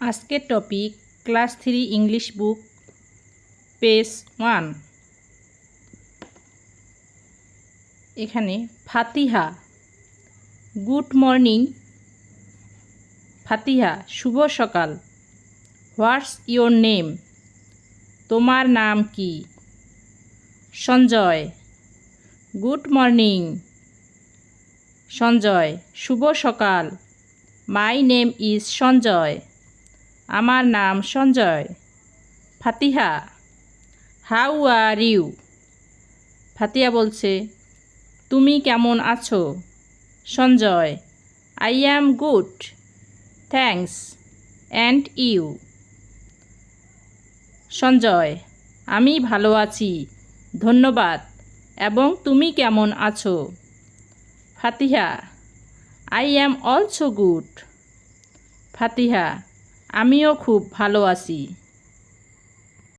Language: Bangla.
আজকের topic, class three English book, page one. এখানে ফাতিহা, গুড মর্নিং। ফাতিহা, শুভ সকাল। What's your name? তোমার নাম কি? সঞ্জয়। Good morning. সঞ্জয়, শুভ সকাল। My name is Sanjay. আমার নাম Sanjay. Fatiha, how are you? Fatiha বলছে, তুমি কেমন আছো? Sanjay, I am good, thanks, and you? Sanjay, আমি ভালো আছি, ধন্যবাদ, এবং তুমি কেমন আছো? Fatiha, I am also good. Fatiha আমিও খুব ভালো আছি।